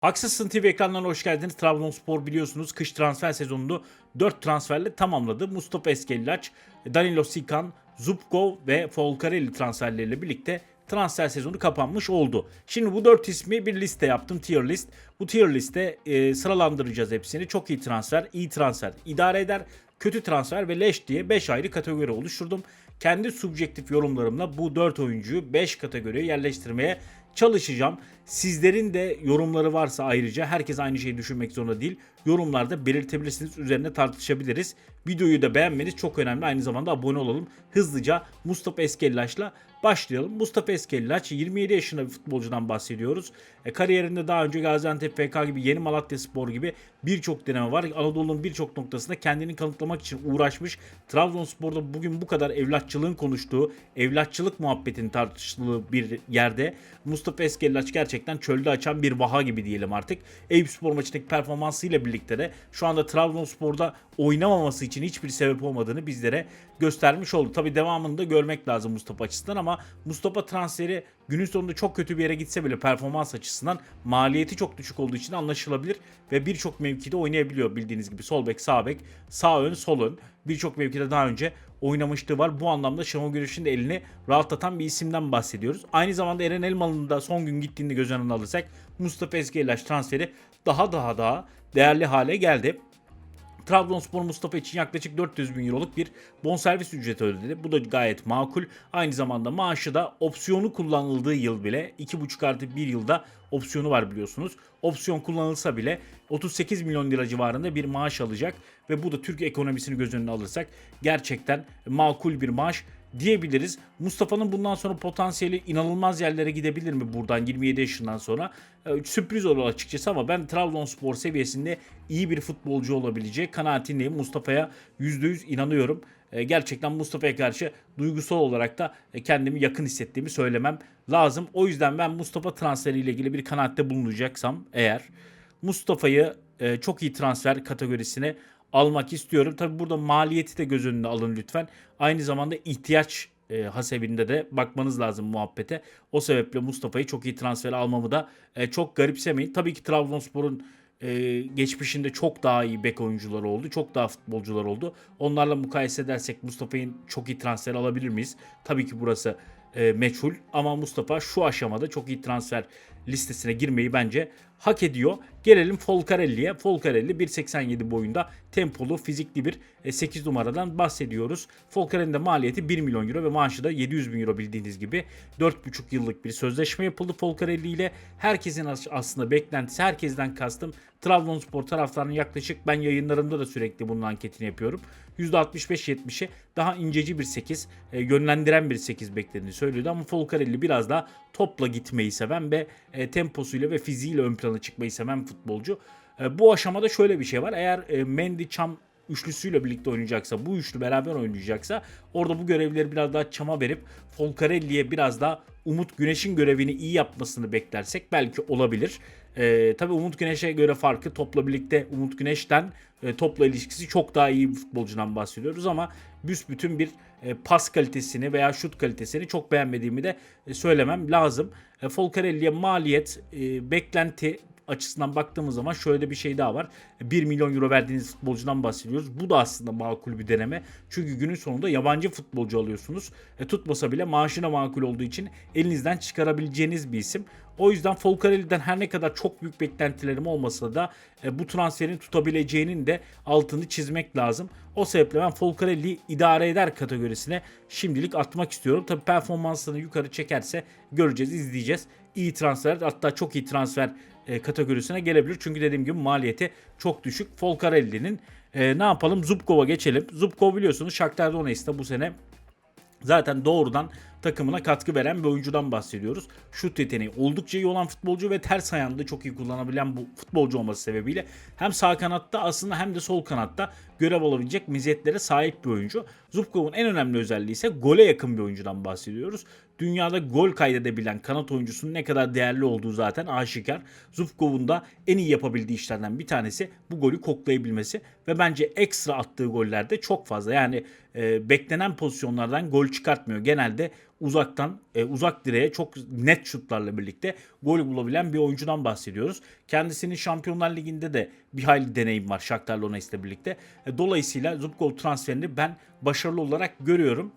Haksızsın TV ekranlarına hoş geldiniz. Trabzonspor biliyorsunuz kış transfer sezonunu 4 transferle tamamladı. Mustafa Eskellaç, Danilo Sikan, Zubkov ve Folcarelli transferleriyle birlikte transfer sezonu kapanmış oldu. Şimdi bu 4 ismi bir liste yaptım tier list. Bu tier liste e, sıralandıracağız hepsini. Çok iyi transfer, iyi transfer, idare eder, kötü transfer ve leş diye 5 ayrı kategori oluşturdum. Kendi subjektif yorumlarımla bu 4 oyuncuyu 5 kategoriye yerleştirmeye çalışacağım. Sizlerin de yorumları varsa ayrıca herkes aynı şeyi düşünmek zorunda değil. Yorumlarda belirtebilirsiniz. Üzerine tartışabiliriz. Videoyu da beğenmeniz çok önemli. Aynı zamanda abone olalım. Hızlıca Mustafa Eskellaç'la başlayalım. Mustafa Eskellaç 27 yaşında bir futbolcudan bahsediyoruz. E, kariyerinde daha önce Gaziantep FK gibi Yeni Malatya Spor gibi birçok deneme var. Anadolu'nun birçok noktasında kendini kanıtlamak için uğraşmış. Trabzonspor'da bugün bu kadar evlatçılığın konuştuğu, evlatçılık muhabbetinin tartışıldığı bir yerde Mustafa Eskellaç gerçekten çölde açan bir vaha gibi diyelim artık. Eyüp Spor maçındaki performansıyla birlikte de şu anda Trabzonspor'da oynamaması için hiçbir sebep olmadığını bizlere göstermiş oldu. Tabi devamını da görmek lazım Mustafa açısından ama Mustafa transferi günün sonunda çok kötü bir yere gitse bile performans açısından maliyeti çok düşük olduğu için anlaşılabilir ve birçok mevkide oynayabiliyor bildiğiniz gibi sol bek, sağ bek, sağ ön, sol ön birçok mevkide daha önce oynamışlığı var. Bu anlamda Şenol Güneş'in de elini rahatlatan bir isimden bahsediyoruz. Aynı zamanda Eren Elmalı'nın da son gün gittiğini göz önüne alırsak Mustafa Eskellaş transferi daha daha daha değerli hale geldi. Trabzonspor Mustafa için yaklaşık 400 bin euroluk bir bonservis ücreti ödedi. Bu da gayet makul. Aynı zamanda maaşı da opsiyonu kullanıldığı yıl bile 2,5 artı 1 yılda opsiyonu var biliyorsunuz. Opsiyon kullanılsa bile 38 milyon lira civarında bir maaş alacak ve bu da Türk ekonomisini göz önüne alırsak gerçekten makul bir maaş diyebiliriz. Mustafa'nın bundan sonra potansiyeli inanılmaz yerlere gidebilir mi buradan 27 yaşından sonra? Ee, sürpriz olur açıkçası ama ben Trabzonspor seviyesinde iyi bir futbolcu olabileceği kanaatindeyim. Mustafa'ya %100 inanıyorum. Ee, gerçekten Mustafa'ya karşı duygusal olarak da e, kendimi yakın hissettiğimi söylemem lazım. O yüzden ben Mustafa transferiyle ilgili bir kanaatte bulunacaksam eğer Mustafa'yı e, çok iyi transfer kategorisine almak istiyorum. Tabi burada maliyeti de göz önüne alın lütfen. Aynı zamanda ihtiyaç e, hasebinde de bakmanız lazım muhabbete. O sebeple Mustafa'yı çok iyi transfer almamı da e, çok garipsemeyin. Tabii ki Trabzonspor'un e, geçmişinde çok daha iyi bek oyuncuları oldu. Çok daha futbolcular oldu. Onlarla mukayese edersek Mustafa'nın çok iyi transfer alabilir miyiz? Tabii ki burası e, meçhul ama Mustafa şu aşamada çok iyi transfer listesine girmeyi bence hak ediyor. Gelelim Folcarelli'ye. Folcarelli 1.87 boyunda tempolu, fizikli bir e, 8 numaradan bahsediyoruz. Folcarelli'nin de maliyeti 1 milyon euro ve maaşı da 700 bin euro bildiğiniz gibi. 4,5 yıllık bir sözleşme yapıldı Folcarelli ile. Herkesin as- aslında beklentisi, herkesten kastım Trabzonspor taraftarının yaklaşık ben yayınlarımda da sürekli bunun anketini yapıyorum. %65-70'i daha inceci bir 8, e, yönlendiren bir 8 beklediğini söylüyordu ama Folcarelli biraz daha topla gitmeyi seven ve e, temposuyla ve fiziğiyle ön plana çıkmayı seven futbolcu. E, bu aşamada şöyle bir şey var. Eğer e, Mendy, Çam üçlüsüyle birlikte oynayacaksa, bu üçlü beraber oynayacaksa orada bu görevleri biraz daha Çam'a verip Folcarelli'ye biraz daha Umut Güneş'in görevini iyi yapmasını beklersek belki olabilir. Ee, tabii Umut Güneş'e göre farkı topla birlikte Umut Güneş'ten e, topla ilişkisi çok daha iyi bir futbolcudan bahsediyoruz ama büsbütün bir e, pas kalitesini veya şut kalitesini çok beğenmediğimi de e, söylemem lazım. E, Folcarelli'ye maliyet, e, beklenti açısından baktığımız zaman şöyle bir şey daha var. 1 milyon euro verdiğiniz futbolcudan bahsediyoruz. Bu da aslında makul bir deneme. Çünkü günün sonunda yabancı futbolcu alıyorsunuz. E, tutmasa bile maaşına makul olduğu için elinizden çıkarabileceğiniz bir isim. O yüzden Folcarelli'den her ne kadar çok büyük beklentilerim olmasa da e, bu transferin tutabileceğinin de altını çizmek lazım. O sebeple ben Folcarelli idare eder kategorisine şimdilik atmak istiyorum. Tabii performansını yukarı çekerse göreceğiz, izleyeceğiz. İyi transfer hatta çok iyi transfer e, kategorisine gelebilir. Çünkü dediğim gibi maliyeti çok düşük. Folcarelli'nin e, ne yapalım Zubkov'a geçelim. Zubkov biliyorsunuz Shakhtar Donetsk'te bu sene zaten doğrudan takımına katkı veren bir oyuncudan bahsediyoruz. Şut yeteneği oldukça iyi olan futbolcu ve ters ayağını çok iyi kullanabilen bu futbolcu olması sebebiyle hem sağ kanatta aslında hem de sol kanatta görev alabilecek meziyetlere sahip bir oyuncu. Zubkov'un en önemli özelliği ise gole yakın bir oyuncudan bahsediyoruz. Dünyada gol kaydedebilen kanat oyuncusunun ne kadar değerli olduğu zaten aşikar. Zubkov'un da en iyi yapabildiği işlerden bir tanesi bu golü koklayabilmesi ve bence ekstra attığı gollerde çok fazla. Yani e, beklenen pozisyonlardan gol çıkartmıyor. Genelde uzaktan e, uzak direğe çok net şutlarla birlikte gol bulabilen bir oyuncudan bahsediyoruz. Kendisinin Şampiyonlar Ligi'nde de bir hayli deneyim var Shakhtar Donetsk'le birlikte. E, dolayısıyla Zubkov transferini ben başarılı olarak görüyorum.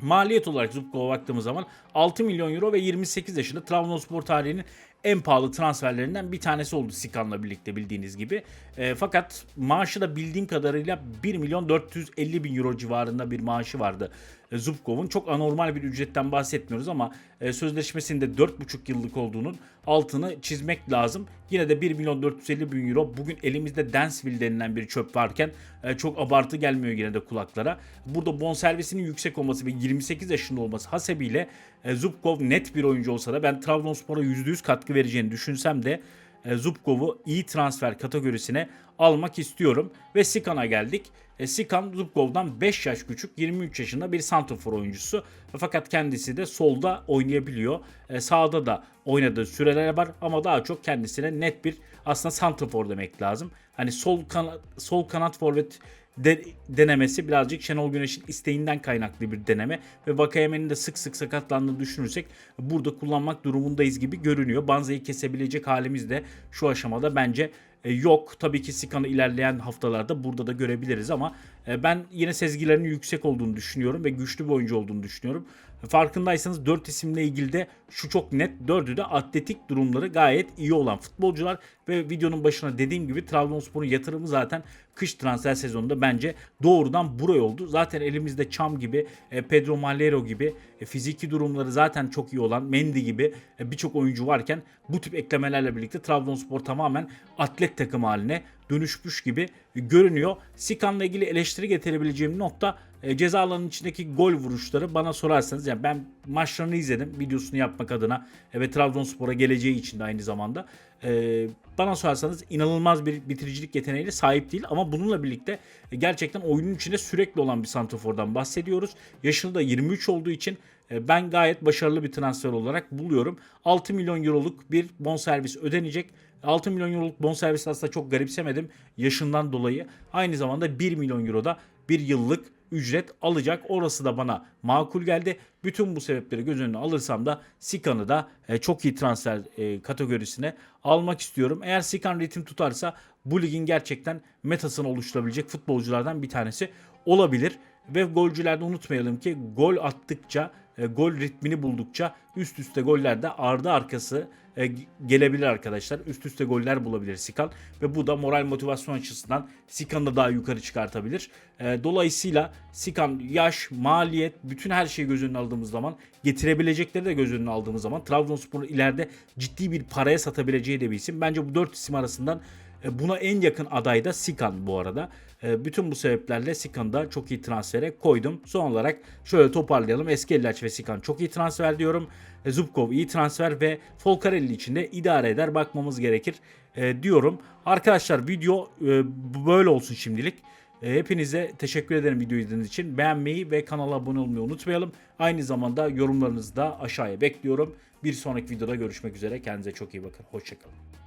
Maliyet olarak Zubkov'a baktığımız zaman 6 milyon euro ve 28 yaşında Trabzonspor tarihinin en pahalı transferlerinden bir tanesi oldu Sikan'la birlikte bildiğiniz gibi. E, fakat maaşı da bildiğim kadarıyla 1 milyon 450 bin euro civarında bir maaşı vardı e, Zubkov'un. Çok anormal bir ücretten bahsetmiyoruz ama e, sözleşmesinde 4,5 yıllık olduğunun altını çizmek lazım. Yine de 1 milyon 450 bin euro bugün elimizde Dansville denilen bir çöp varken e, çok abartı gelmiyor yine de kulaklara. Burada bonservisinin yüksek olması ve 28 yaşında olması hasebiyle e, Zubkov net bir oyuncu olsa da ben Trabzonspor'a %100 katkı vereceğini düşünsem de e, Zubkov'u iyi transfer kategorisine almak istiyorum. Ve Sikan'a geldik. E, Sikan Zubkov'dan 5 yaş küçük 23 yaşında bir santrafor oyuncusu. Fakat kendisi de solda oynayabiliyor. E, sağda da oynadığı süreler var ama daha çok kendisine net bir aslında santrafor demek lazım. Hani sol kanat, sol kanat forvet de, denemesi birazcık Şenol Güneş'in isteğinden kaynaklı bir deneme ve Vakayemen'in de sık sık sakatlandığını düşünürsek burada kullanmak durumundayız gibi görünüyor. Banza'yı kesebilecek halimiz de şu aşamada bence e, yok. Tabii ki Sikan'ı ilerleyen haftalarda burada da görebiliriz ama e, ben yine sezgilerinin yüksek olduğunu düşünüyorum ve güçlü bir oyuncu olduğunu düşünüyorum. Farkındaysanız 4 isimle ilgili de şu çok net 4'ü de atletik durumları gayet iyi olan futbolcular ve videonun başına dediğim gibi Trabzonspor'un yatırımı zaten kış transfer sezonunda bence doğrudan buraya oldu. Zaten elimizde Çam gibi, e, Pedro Malero gibi e, fiziki durumları zaten çok iyi olan Mendy gibi e, birçok oyuncu varken bu tip eklemelerle birlikte Trabzonspor tamamen atlet takım haline dönüşmüş gibi görünüyor. Sikan'la ilgili eleştiri getirebileceğim nokta ceza alanının içindeki gol vuruşları bana sorarsanız yani ben maçlarını izledim videosunu yapmak adına e, ve Trabzonspor'a geleceği için de aynı zamanda e, bana sorarsanız inanılmaz bir bitiricilik yeteneğine sahip değil ama bununla birlikte gerçekten oyunun içinde sürekli olan bir santrafordan bahsediyoruz. Yaşını da 23 olduğu için e, ben gayet başarılı bir transfer olarak buluyorum. 6 milyon euroluk bir bonservis ödenecek. 6 milyon euroluk bonservis aslında çok garipsemedim yaşından dolayı. Aynı zamanda 1 milyon euroda bir yıllık ücret alacak. Orası da bana makul geldi. Bütün bu sebepleri göz önüne alırsam da Sikan'ı da e, çok iyi transfer e, kategorisine almak istiyorum. Eğer Sikan ritim tutarsa bu ligin gerçekten metasını oluşturabilecek futbolculardan bir tanesi olabilir. Ve golcülerde unutmayalım ki gol attıkça, e, gol ritmini buldukça üst üste goller de ardı arkası e, gelebilir arkadaşlar. Üst üste goller bulabilir Sikan ve bu da moral motivasyon açısından Sikan'ı da daha yukarı çıkartabilir. E, dolayısıyla Sikan yaş, maliyet, bütün her şeyi göz önüne aldığımız zaman getirebilecekleri de göz önüne aldığımız zaman Trabzonspor'u ileride ciddi bir paraya satabileceği de bir isim. Bence bu dört isim arasından Buna en yakın aday da Sikan bu arada. E, bütün bu sebeplerle Sikan'ı da çok iyi transfere koydum. Son olarak şöyle toparlayalım. Eski Ellaç ve Sikan çok iyi transfer diyorum. E, Zubkov iyi transfer ve Folcarelli için de idare eder bakmamız gerekir diyorum. Arkadaşlar video böyle olsun şimdilik. Hepinize teşekkür ederim video izlediğiniz için. Beğenmeyi ve kanala abone olmayı unutmayalım. Aynı zamanda yorumlarınızı da aşağıya bekliyorum. Bir sonraki videoda görüşmek üzere. Kendinize çok iyi bakın. Hoşçakalın.